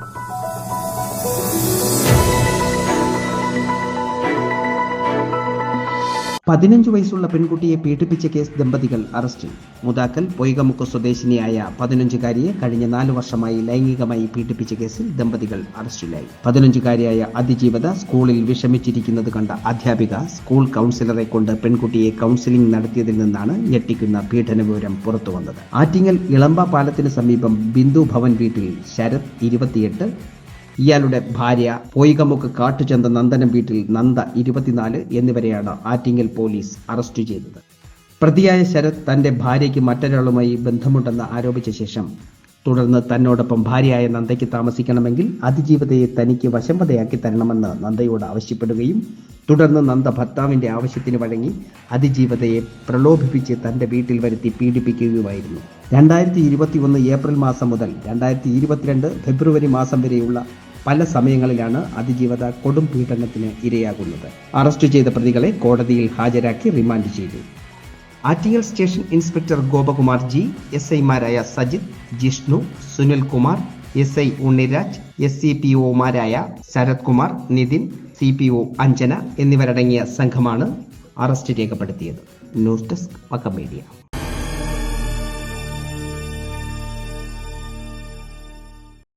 Thank you പതിനഞ്ച് വയസ്സുള്ള പെൺകുട്ടിയെ പീഡിപ്പിച്ച കേസ് ദമ്പതികൾ അറസ്റ്റിൽ. മുതാക്കൽ പൊയ്കമുക്ക് സ്വദേശിനിയായ പതിനഞ്ചുകാരിയെ കഴിഞ്ഞ നാലു വർഷമായി ലൈംഗികമായി പീഡിപ്പിച്ച കേസിൽ ദമ്പതികൾ അറസ്റ്റിലായി. പതിനഞ്ചുകാരിയായ അതിജീവത സ്കൂളിൽ വിഷമിച്ചിരിക്കുന്നത് കണ്ട അധ്യാപിക സ്കൂൾ കൗൺസിലറെ കൊണ്ട് പെൺകുട്ടിയെ കൗൺസിലിംഗ് നടത്തിയതിൽ നിന്നാണ് ഞെട്ടിക്കുന്ന പീഡന വിവരം പുറത്തുവന്നത് ആറ്റിങ്ങൽ ഇളമ്പ പാലത്തിന് സമീപം ബിന്ദു ഭവൻ വീട്ടിൽ ശരത് ഇരുപത്തിയെട്ട് ഇയാളുടെ ഭാര്യ പോയികമുക്ക് കാട്ടുചന്ത നന്ദനം വീട്ടിൽ നന്ദ ഇരുപത്തിനാല് എന്നിവരെയാണ് ആറ്റിങ്ങൽ പോലീസ് അറസ്റ്റ് ചെയ്തത്. പ്രതിയായ ശരത് തന്റെ ഭാര്യയ്ക്ക് മറ്റൊരാളുമായി ബന്ധമുണ്ടെന്ന് ആരോപിച്ച ശേഷം തുടർന്ന് തന്നോടൊപ്പം ഭാര്യയായ നന്ദയ്ക്ക് താമസിക്കണമെങ്കിൽ അതിജീവിതയെ തനിക്ക് വശംവതയാക്കി തരണമെന്ന് നന്ദയോട് ആവശ്യപ്പെടുകയും തുടർന്ന് നന്ദ ഭർത്താവിന്റെ ആവശ്യത്തിന് വഴങ്ങി അതിജീവതയെ പ്രലോഭിപ്പിച്ച് തന്റെ വീട്ടിൽ വരുത്തി പീഡിപ്പിക്കുകയുമായിരുന്നു. രണ്ടായിരത്തി ഇരുപത്തി ഒന്ന് ഏപ്രിൽ മാസം മുതൽ രണ്ടായിരത്തി ഇരുപത്തിരണ്ട് ഫെബ്രുവരി മാസം വരെയുള്ള പല സമയങ്ങളിലാണ് അതിജീവത കൊടും പീഡനത്തിന് ഇരയാകുന്നത്. അറസ്റ്റ് ചെയ്ത പ്രതികളെ കോടതിയിൽ ഹാജരാക്കി റിമാൻഡ് ചെയ്തു. Attingal station inspector Gopakumar G S ഐമാരായ Sajith Jishnu Sunilkumar S I Unniraj S C P ഒമാരായ Sarath Kumar Nithin C P O Anjana എന്നിവരടങ്ങിയ സംഘമാണ് അറസ്റ്റ് രേഖപ്പെടുത്തിയത്. News desk Makka media.